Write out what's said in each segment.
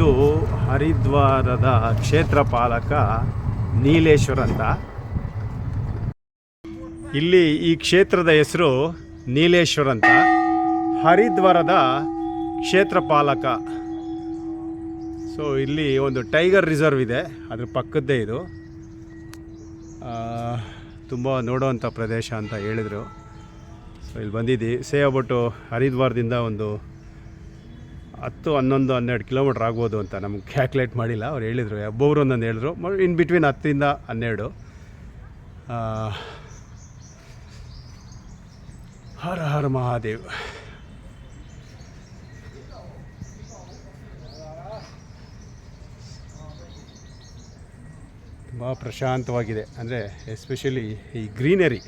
ಇದು ಹರಿದ್ವಾರದ ಕ್ಷೇತ್ರ ಪಾಲಕ ನೀಲೇಶ್ವರ್ ಅಂತ. ಇಲ್ಲಿ ಈ ಕ್ಷೇತ್ರದ ಹೆಸರು ನೀಲೇಶ್ವರ ಅಂತ. ಹರಿದ್ವಾರದ ಕ್ಷೇತ್ರ ಪಾಲಕ ಸೊ ಇಲ್ಲಿ ಒಂದು ಟೈಗರ್ ರಿಸರ್ವ್ ಇದೆ, ಅದ್ರ ಪಕ್ಕದ್ದೇ ಇದು. ತುಂಬ ನೋಡೋವಂಥ ಪ್ರದೇಶ ಅಂತ ಹೇಳಿದರು. ಸೊ ಇಲ್ಲಿ ಬಂದಿದ್ದಿ ಸೇ ಬಿಟ್ಟು ಹರಿದ್ವಾರದಿಂದ ಒಂದು ಹತ್ತು, ಹನ್ನೊಂದು, ಹನ್ನೆರಡು ಕಿಲೋಮೀಟ್ರ್ ಆಗ್ಬೋದು ಅಂತ ನಮ್ಗೆ ಕ್ಯಾಲ್ಕುಲೇಟ್ ಮಾಡಿಲ್ಲ. ಅವ್ರು ಹೇಳಿದರು, ಒಬ್ಬೊಬ್ರು ಒಂದೊಂದು ಹೇಳಿದ್ರು. ಇನ್ ಬಿಟ್ವೀನ್ ಹತ್ತಿಂದ ಹನ್ನೆರಡು. ಹರ ಹರ ಮಹಾದೇವ್. ತುಂಬ ಪ್ರಶಾಂತವಾಗಿದೆ. ಅಂದರೆ ಎಸ್ಪೆಷಲಿ ಈ ಗ್ರೀನರಿ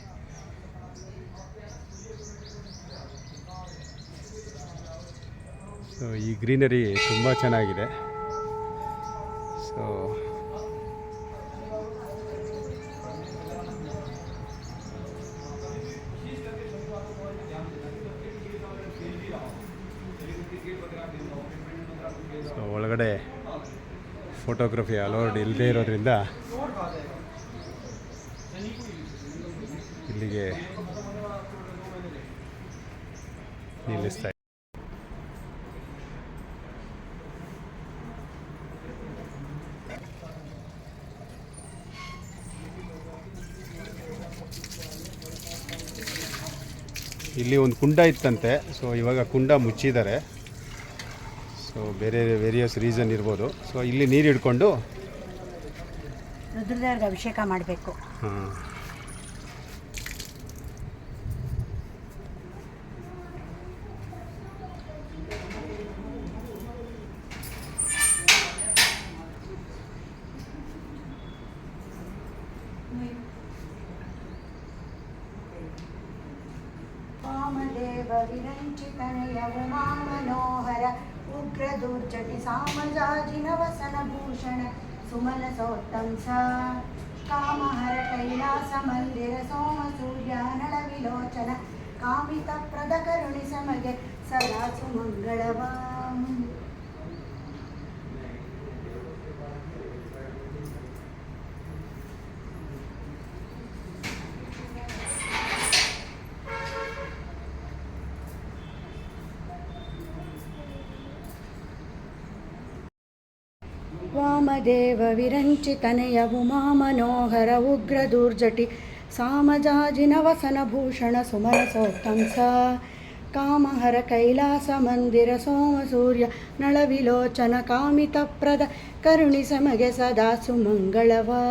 ಸೊ ಈ ಗ್ರೀನರಿ ತುಂಬ ಚೆನ್ನಾಗಿದೆ. ಸೊ ಸೊ ಒಳಗಡೆ ಫೋಟೋಗ್ರಫಿ ಅಲೋಡ್ ಇಲ್ಲದೇ ಇರೋದ್ರಿಂದ ಇಲ್ಲಿಗೆ ನಿಲ್ಲಿಸ್ತಾ ಇಲ್ಲಿ ಒಂದು ಕುಂಡ ಇತ್ತಂತೆ. ಸೊ ಇವಾಗ ಕುಂಡ ಮುಚ್ಚಿದ್ದಾರೆ. ಸೊ ಬೇರೆ ವೇರಿಯಸ್ ರೀಸನ್ ಇರ್ಬೋದು. ಸೊ ಇಲ್ಲಿ ನೀರು ಹಿಡ್ಕೊಂಡು ರುದ್ರದೇವ್ರಿಗೆ ಅಭಿಷೇಕ ಮಾಡಬೇಕು. ಹಾಂ. विरञ्चितनयमुमामनोहर उग्रदुर्जटि सामजाजिनवसनभूषण सुमलसोत्तं स कामहर कैलासमन्दिर सोमसूर्यानलविलोचन कामितप्रदकरुणि समगे सदा सुमङ्गलवाम् वामदेवविरञ्चितनय उमामनोहर उग्रदुर्जटि मनोहर उग्रदूर्जटि सामजाजिनवसनभूषणसुमनसोक्तं सा कामहर कैलासमन्दिर सोमसूर्य नळविलोचनकामितप्रद करुणे समगे सदा सुमङ्गलवा।